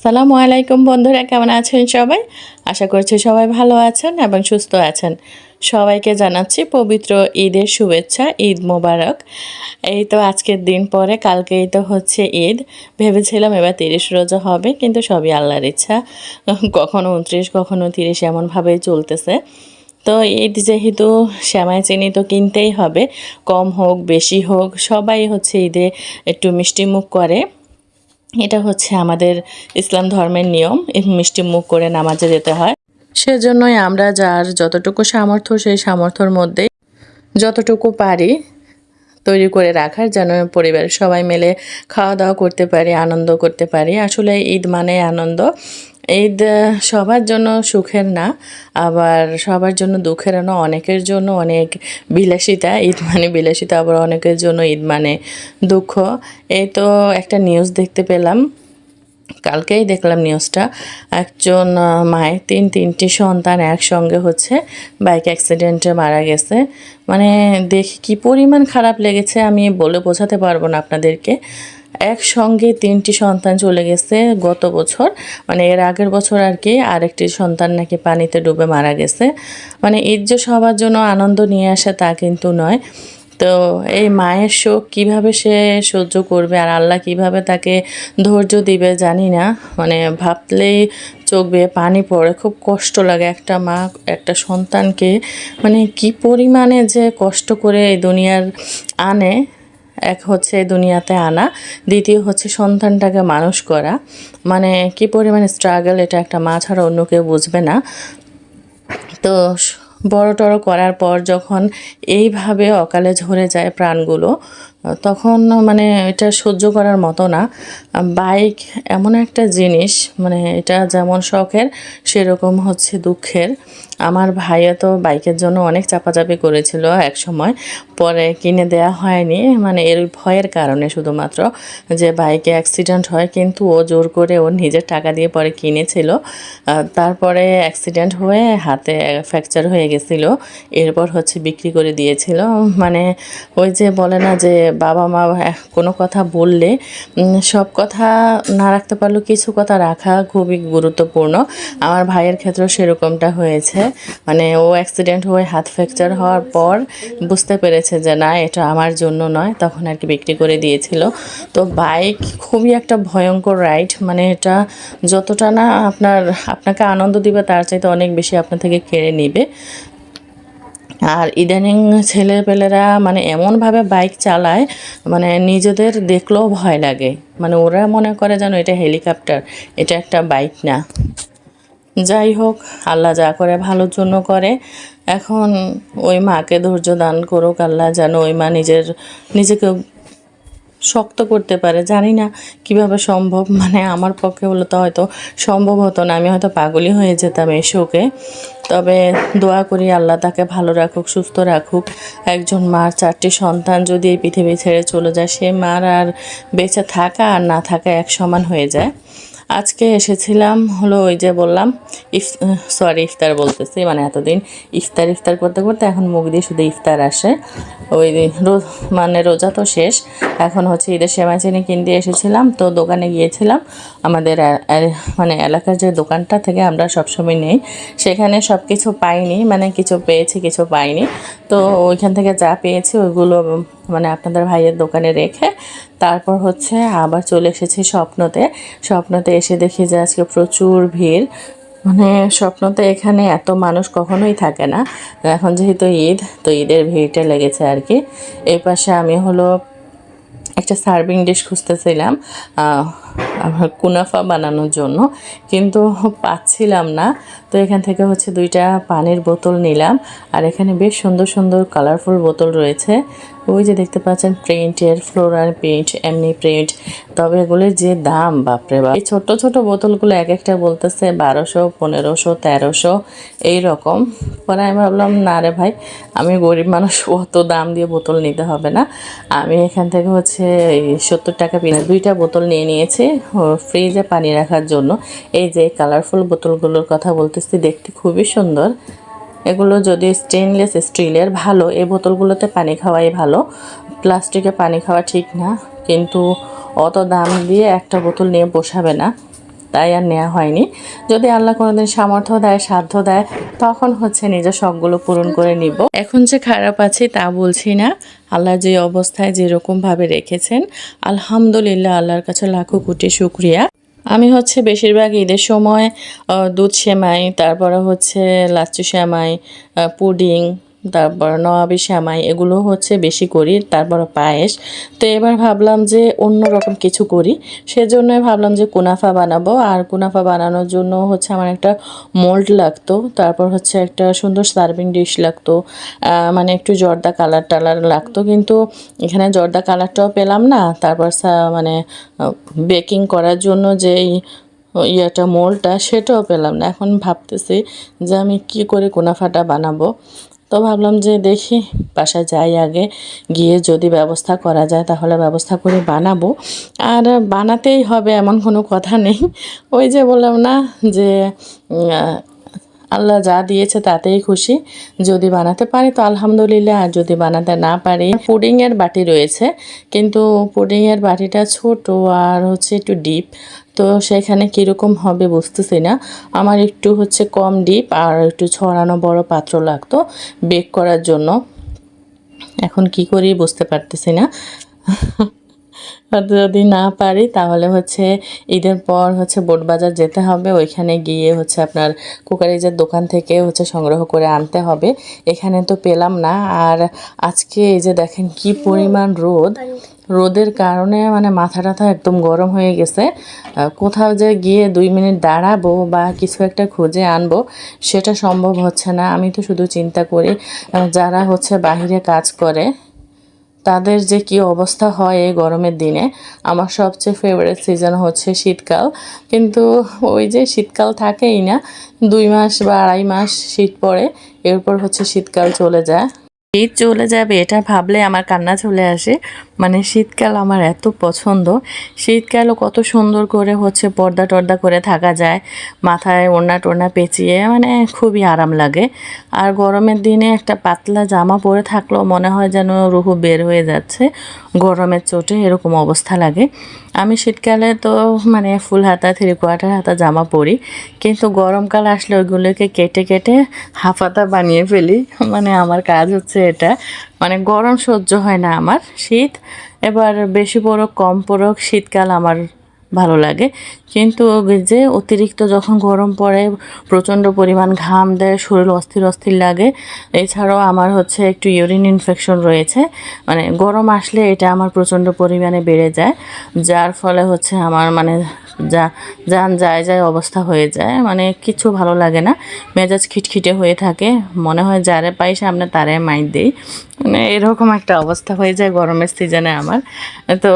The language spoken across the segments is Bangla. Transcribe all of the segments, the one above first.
আসসালামু আলাইকুম বন্ধুরা, কেমন আছেন সবাই? আশা করছি সবাই ভালো আছেন এবং সুস্থ আছেন। সবাইকে জানাচ্ছি পবিত্র ঈদের শুভেচ্ছা, ঈদ মোবারক। এই তো আজকের দিন পরে, কালকেই তো হচ্ছে ঈদ। ভেবেছিলাম এবার তিরিশ রোজা হবে, কিন্তু সবই আল্লাহর ইচ্ছা। কখনো উনত্রিশ, কখনো তিরিশ এমনভাবেই চলতেছে। তো ঈদ যেহেতু শ্যামাই চিনি তো কিনতেই হবে। কম হোক, বেশি হোক, সবাই হচ্ছে ঈদে একটু মিষ্টি মুখ করে। এটা হচ্ছে আমাদের ইসলাম ধর্মের নিয়ম মিষ্টি মুখ করে নামাজে যেতে হয়। সেজন্যই আমরা যার যতটুকু সামর্থ্য, সেই সামর্থ্যর মধ্যে যতটুকু পারি তৈরি করে রাখার, যেন পরিবারের সবাই মিলে খাওয়া দাওয়া করতে পারি, আনন্দ করতে পারি। আসলে ঈদ মানে আনন্দ। ঈদ সবার জন্য সুখের না, আবার সবার জন্য দুঃখের না, অনেকের জন্য অনেক বিলাসিতা, ঈদ মানে বিলাসিতা, আবার অনেকের জন্য ঈদ মানে দুঃখ। এই তো একটা নিউজ দেখতে পেলাম, কালকেই দেখলাম নিউজটা একজন মায়ের তিন, তিনটি সন্তান একসঙ্গে হচ্ছে বাইক অ্যাক্সিডেন্টে মারা গেছে। মানে দেখি কি পরিমাণ খারাপ লেগেছে, আমি বলে বোঝাতে পারব না আপনাদেরকে। একসঙ্গে তিনটি সন্তান চলে গেছে গত বছর। মানে এর আগের বছর আর কি আরেকটি সন্তান নাকি পানিতে ডুবে মারা গেছে। মানে ঈদ যে সবার জন্য আনন্দ নিয়ে আসে তা কিন্তু নয়। তো এই মায়ের শোক কীভাবে সে সহ্য করবে আর আল্লাহ কীভাবে তাকে ধৈর্য দিবে জানি না। মানে ভাবলেই চোখ বেয়ে পানি পড়ে। খুব কষ্ট লাগে একটা মা, একটা সন্তানকে। মানে কি পরিমাণে যে কষ্ট করে এই দুনিয়ার আনে। এক হচ্ছে দুনিয়াতে আনা, দ্বিতীয় হচ্ছে সন্তানটাকে মানুষ করা। মানে কি পরিমাণে স্ট্রাগল এটা একটা মা ছাড়া অন্য কেউ বুঝবে না। তো বড় টড়ো করার পর যখন এইভাবে অকালে ঝরে যায় প্রাণগুলো, তখন মানে এটা সহ্য করার মতো না। বাইক এমন একটা জিনিস মানে এটা যেমন শখের, সেরকম হচ্ছে দুঃখের। আমার ভাইয়া তো বাইকের জন্য অনেক চাপাচাপি করেছিল এক সময় পরে কিনে দেয়া হয়নি। মানে এর ভয়ের কারণে শুধুমাত্র যে বাইকে অ্যাক্সিডেন্ট হয়, কিন্তু ও জোর করে ওর নিজের টাকা দিয়ে পরে কিনেছিল। তারপরে অ্যাক্সিডেন্ট হয়ে হাতে ফ্র্যাকচার হয়ে গেছিল। এরপর হচ্ছে বিক্রি করে দিয়েছিল। মানে ওই যে বলে না যে বাবা মা কোনো কথা বললে সব কথা না রাখতে পারলেও কিছু কথা রাখা খুবই গুরুত্বপূর্ণ। আমার ভাইয়ের ক্ষেত্রেও সেরকমটা হয়েছে। মানে ও অ্যাক্সিডেন্ট হয়ে হাত ফ্র্যাকচার হওয়ার পর বুঝতে পেরেছে যে না, এটা আমার জন্য নয়, তখন আর কি বিক্রি করে দিয়েছিল। তো বাইক খুবই একটা ভয়ঙ্কর রাইড মানে এটা যতটা না আপনার, আপনাকে আনন্দ দিবে তার চাইতে অনেক বেশি আপনার থেকে কেড়ে নিবে। আর ইদানিং ছেলেপেলেরা মানে এমনভাবে বাইক চালায় মানে নিজেদের দেখলেও ভয় লাগে। মানে ওরা মনে করে যেন এটা হেলিকপ্টার এটা একটা বাইক না। যাই হোক, আল্লাহ যা করে ভালোর জন্য করে। এখন ওই মাকে ধৈর্য দান করুক, আল্লাহ যেন ওই মা নিজের, নিজেকে শক্ত করতে পারে। জানি না কীভাবে সম্ভব মানে আমার পক্ষে হলো তো হয়তো সম্ভব হতো না, আমি হয়তো পাগলই হয়ে যেতাম এই শোকে। তবে দোয়া করি আল্লাহ তাকে ভালো রাখুক, সুস্থ রাখুক। একজন মার চারটি সন্তান যদি এই পৃথিবী ছেড়ে চলে যায়, সে মার আর বেঁচে থাকা আর না থাকা এক সমান হয়ে যায়। আজকে এসেছিলাম হলো ওই যে বললাম, ইফ, সরি, ইফতার বলতেছি মানে এতদিন ইফতার ইফতার করতে করতে এখন মুখ দিয়ে শুধু ইফতার আসে। ওই রো- মানে রোজা তো শেষ, এখন হচ্ছে ঈদের সেমাই চিনি কিনতে এসেছিলাম, তো দোকানে গিয়েছিলাম। আমাদের মানে এলাকার যে দোকানটা থেকে আমরা সবসময় নেই, সেখানে সব কিছু পাইনি মানে কিছু পেয়েছি, কিছু পাইনি। তো ওইখান থেকে যা পেয়েছি, ওইগুলো মানে আপনাদের ভাইয়ের দোকানে রেখে তারপর হচ্ছে আবার চলে এসেছি স্বপ্নতে। স্বপ্নতে এসে দেখি যে আজকে প্রচুর ভিড়। মানে স্বপ্নতে এখানে এত মানুষ কখনোই থাকে না। এখন যেহেতু ঈদ, তো ঈদের ভিড়টা লেগেছে আর কি। এই পাশে আমি হলো একটা সার্ভিং ডিশ খুঁজতেছিলাম। আমার কুনাফা বানানোর জন্য। কিন্তু পাচ্ছিলাম না। তো এখান থেকে হচ্ছে দুইটা পানির বোতল নিলাম। আর এখানে বেশ সুন্দর সুন্দর কালারফুল বোতল রয়েছে। ওই যে দেখতে পাচ্ছেন প্রিন্টের ফ্লোরাল প্রিন্ট এমনি প্রিন্ট তবে এগুলোর যে দাম, বাপরে বাপ। এই ছোট ছোট বোতলগুলো এক একটা বলতেছে বারোশো, পনেরোশো, তেরোশো এইরকম পরে আমি ভাবলাম, না রে ভাই, আমি গরিব মানুষ, অত দাম দিয়ে বোতল নিতে হবে না। আমি এখান থেকে হচ্ছে সত্তর টাকা দুইটা বোতল নিয়ে নিয়েছি। ফ্রিজে পানি রাখার জন্য। এই যে কালারফুল বোতলগুলোর কথা বলতেছি, দেখতে খুবই সুন্দর। এগুলো যদি স্টেনলেস স্টিলের ভালো। এই বোতলগুলোতে পানি খাওয়াই ভালো। প্লাস্টিকে পানি খাওয়া ঠিক না। কিন্তু অত দাম দিয়ে একটা বোতল নিয়ে বসাবে না। তাই আর নেওয়া হয়নি। যদি আল্লাহ কোনোদিন সামর্থ্য দেয়, সাধ্য দেয়, তখন হচ্ছে নিজের শখগুলো পূরণ করে নিব। এখন যে খারাপ আছি তা বলছি না। আল্লাহ যে অবস্থায় যেরকমভাবে রেখেছেন, আলহামদুলিল্লাহ আল্লাহর কাছে লাখো কোটি শুক্রিয়া। আমি হচ্ছে বেশিরভাগ ঈদের সময় দুধ সেমাই, তারপরে হচ্ছে লাচ্চু সেমাই পুডিং তারপর নবাবি শ্যামাই, এগুলো হচ্ছে বেশি করি, তারপর পায়েস। তো এবার ভাবলাম যে অন্য রকম কিছু করি। সেজন্যই ভাবলাম যে কুনাফা বানাবো। আর কুনাফা বানানোর জন্য হচ্ছে আমার একটা মোল্ড লাগতো। তারপর হচ্ছে একটা সুন্দর সার্ভিং ডিশ লাগতো। মানে একটু জর্দা কালার টালার লাগতো। কিন্তু এখানে জর্দা কালারটাও পেলাম না। তারপর মানে বেকিং করার জন্য যেই ইয়েটা মোলটা সেটাও পেলাম না। এখন ভাবতেছি যে আমি কি করে কুনাফাটা বানাবো। তো ভাবলাম যে দেখি, বাসায় যাই আগে, গিয়ে যদি ব্যবস্থা করা যায় তাহলে ব্যবস্থা করে বানাবো। আর বানাতেই হবে এমন কোনো কথা নেই। ওই যে বললাম না যে আল্লাহ যা দিয়েছে তাতেই খুশি। যদি বানাতে পারি তো আলহামদুলিল্লাহ, আর যদি বানাতে না পারি, পুডিংয়ের বাটি রয়েছে। কিন্তু পুডিংয়ের বাটিটা ছোট আর হচ্ছে একটু ডিপ, তো সেখানে কীরকম হবে বুঝতেছি না। আমার একটু হচ্ছে কম ডিপ আর একটু ছড়ানো বড় পাত্র লাগতো বেক করার জন্য। এখন কি করি বুঝতে পারতেছি না। যদি না পারি, তাহলে হচ্ছে ঈদের পর হচ্ছে বোট বাজার যেতে হবে। ওইখানে গিয়ে হচ্ছে আপনার কুকারিজের দোকান থেকে হচ্ছে সংগ্রহ করে আনতে হবে। এখানে তো পেলাম না। আর আজকে এই যে দেখেন কি পরিমাণ রোদ। রোদের কারণে মানে মাথা টাথা একদম গরম হয়ে গেছে। কোথাও যে গিয়ে দুই মিনিট দাঁড়াবো বা কিছু একটা খুঁজে আনব, সেটা সম্ভব হচ্ছে না। আমি তো শুধু চিন্তা করি যারা হচ্ছে বাহিরে কাজ করে তাদের যে কি অবস্থা হয় এই গরমের দিনে, আমার সবচেয়ে ফেভারিট সিজন হচ্ছে শীতকাল। কিন্তু ওই যে শীতকাল থাকেই না, দুই মাস বা আড়াই মাস শীত পড়ে, এরপর হচ্ছে শীতকাল চলে যায়। শীত চলে যাবে, এটা ভাবলে আমার কান্না চলে আসে। মানে শীতকাল আমার এত পছন্দ। শীতকালও কত সুন্দর করে হচ্ছে পর্দা টর্দা করে থাকা যায়, মাথায় ওড়না টোড়না পেঁচিয়ে মানে খুবই আরাম লাগে। আর গরমের দিনে একটা পাতলা জামা পরে থাকলেও মনে হয় যেন রুহু বের হয়ে যাচ্ছে। গরমের চোটে এরকম অবস্থা লাগে। আমি শীতকালে তো মানে ফুল হাতা, থ্রি কোয়ার্টার হাতা জামা পরি, কিন্তু গরমকাল আসলে ওইগুলোকে কেটে কেটে হাফ হাতা বানিয়ে ফেলি। মানে আমার কাজ হচ্ছে এটা। মানে গরম সহ্য হয় না আমার, শীত। এবার বেশি পড়ুক কম পড়ুক শীতকাল আমার ভালো লাগে। কিন্তু যে অতিরিক্ত যখন গরম পড়ে, প্রচণ্ড পরিমাণ ঘাম দেয়, শরীর অস্থির অস্থির লাগে, এছাড়াও আমার হচ্ছে একটু ইউরিন ইনফেকশন রয়েছে। মানে গরম আসলে এটা আমার প্রচণ্ড পরিমাণে বেড়ে যায়, যার ফলে হচ্ছে আমার মানে যা, যান যায় যায় অবস্থা হয়ে যায়। মানে কিছু ভালো লাগে না, মেজাজ খিটখিটে হয়ে থাকে। মনে হয় যারে পাই সামনে তারে মাইর দেই। মানে এরকম একটা অবস্থা হয়ে যায় গরমের সিজনে আমার। তো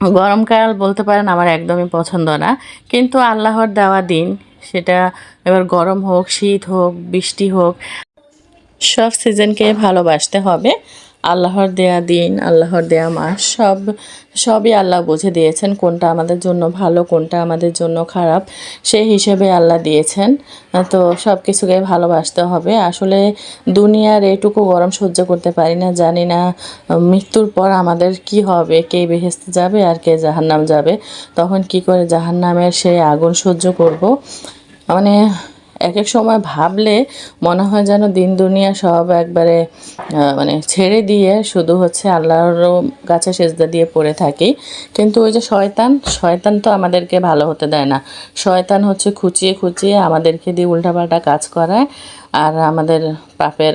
গরমকাল বলতে পারেন আমার একদমই পছন্দ না। কিন্তু আল্লাহর দেওয়া দিন, সেটা এবার গরম হোক, শীত হোক, বৃষ্টি হোক, সব সিজনকে ভালোবাসতে হবে। আল্লাহর দেয়া দিন, আল্লাহর দেয়া মাস, সব, সবই আল্লাহ বুঝে দিয়েছেন কোনটা আমাদের জন্য ভালো, কোনটা আমাদের জন্য খারাপ। সেই হিসেবে আল্লাহ দিয়েছেন। তো সব কিছুকে ভালোবাসতে হবে। আসলে দুনিয়ার এটুকু গরম সহ্য করতে পারি না, জানি না, মৃত্যুর পর আমাদের কি হবে, কে বেহেস্তে যাবে আর কে জাহান্নাম যাবে। তখন কি করে জাহান্নামের সেই আগুন সহ্য করব? মানে এক এক সময় ভাবলে মনে হয় যেন দিন দুনিয়া সব একবারে মানে ছেড়ে দিয়ে শুধু হচ্ছে আল্লাহর কাছে সেজদা দিয়ে পড়ে থাকি। কিন্তু ওই যে শয়তান শয়তান তো আমাদেরকে ভালো হতে দেয় না। শয়তান হচ্ছে খুঁচিয়ে খুঁচিয়ে আমাদেরকে দিয়ে উল্টাপাল্টা কাজ করায়, আর আমাদের পাপের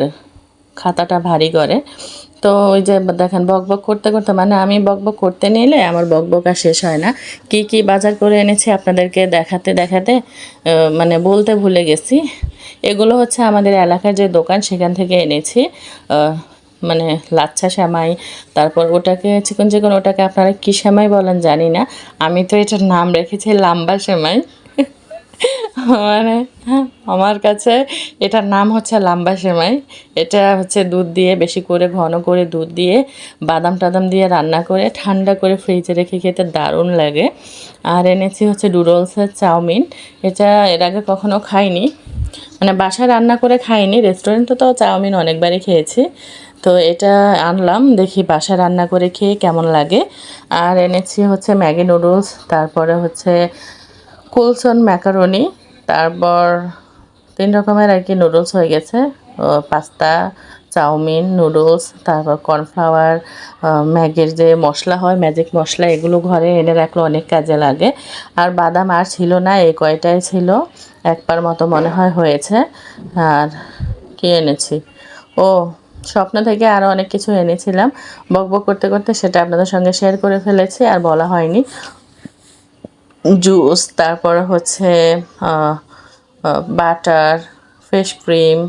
খাতাটা ভারী করে। তো ওই যে দেখেন বক বক করতে করতে মানে আমি বক বক করতে নিলে আমার বক বক আর শেষ হয় না। কি কি বাজার করে এনেছি আপনাদেরকে দেখাতে দেখাতে মানে বলতে ভুলে গেছি। এগুলো হচ্ছে আমাদের এলাকার যে দোকান, সেখান থেকে এনেছি। মানে লাচ্ছা সেমাই, তারপর ওটাকে চিকন চিকন, ওটাকে আপনারা কী সেমাই বলেন জানি না। আমি তো এটার নাম রেখেছি, লাম্বা সেমাই। মানে আমার কাছে এটার নাম হচ্ছে লাম্বা সেমাই। এটা হচ্ছে দুধ দিয়ে, বেশি করে, ঘন করে দুধ দিয়ে, বাদাম টাদাম দিয়ে রান্না করে, ঠান্ডা করে ফ্রিজে রেখে খেতে দারুণ লাগে। আর এনেছি হচ্ছে ডুডলসের চাউমিন। এটা এর আগে কখনো খাইনি। মানে বাসায় রান্না করে খাইনি রেস্টুরেন্টে তো চাউমিন অনেকবারই খেয়েছি। তো এটা আনলাম, দেখি বাসায় রান্না করে খেয়ে কেমন লাগে। আর এনেছি হচ্ছে ম্যাগি নুডলস তারপরে হচ্ছে কুলসন ম্যাকারনি, তারপর তিন রকমের আর কি নুডলস হয়ে গেছে। পাস্তা, চাউমিন নুডলস তারপর কর্নফ্লাওয়ার ম্যাগির যে মশলা হয় ম্যাজিক মশলা, এগুলো ঘরে এনে রাখলে অনেক কাজে লাগে। আর বাদাম আর ছিল না এই কয়টাই ছিল, একবার মতো মনে হয় হয়েছে। আর কি এনেছি? ও, স্বপ্ন থেকে আরও অনেক কিছু এনেছিলাম। বক বক করতে করতে সেটা আপনাদের সঙ্গে শেয়ার করে ফেলেছি, আর বলা হয়নি। জুস, তারপর হচ্ছে বাটার ফেস ক্রিম,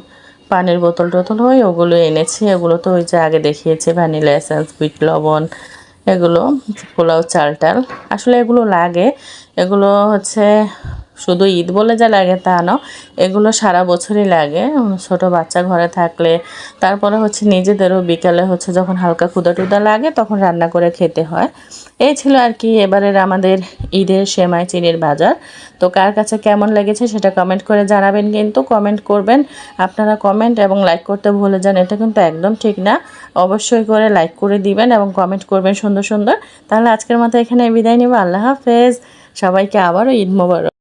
পানির বোতল টোতল হয় ওগুলো এনেছি। এগুলো তো ওই যে আগে দেখিয়েছে, ভ্যানিলা এসেন্স, বিট লবণ, এগুলো, পোলাও চাল টাল আসলে এগুলো লাগে। এগুলো হচ্ছে শুধু ঈদ বলে যা লাগে তা না এগুলো সারা বছরই লাগে। ছোট বাচ্চা ঘরে থাকলে, তারপরে হচ্ছে নিজেদেরও বিকালে হচ্ছে যখন হালকা ক্ষুদা টুদা লাগে তখন রান্না করে খেতে হয়। এই ছিল আর কি এবারের আমাদের ঈদের সেমাই চিনির বাজার। তো কার কাছে কেমন লেগেছে সেটা কমেন্ট করে জানাবেন কিন্তু কমেন্ট করবেন। আপনারা কমেন্ট এবং লাইক করতে ভুলে যান, এটা কিন্তু একদম ঠিক না। অবশ্যই করে লাইক করে দিবেন এবং কমেন্ট করবেন সুন্দর সুন্দর। তাহলে আজকের মতো এখানে বিদায় নিব। আল্লাহ হাফেজ। সবাইকে আবারও ঈদ মোবারক।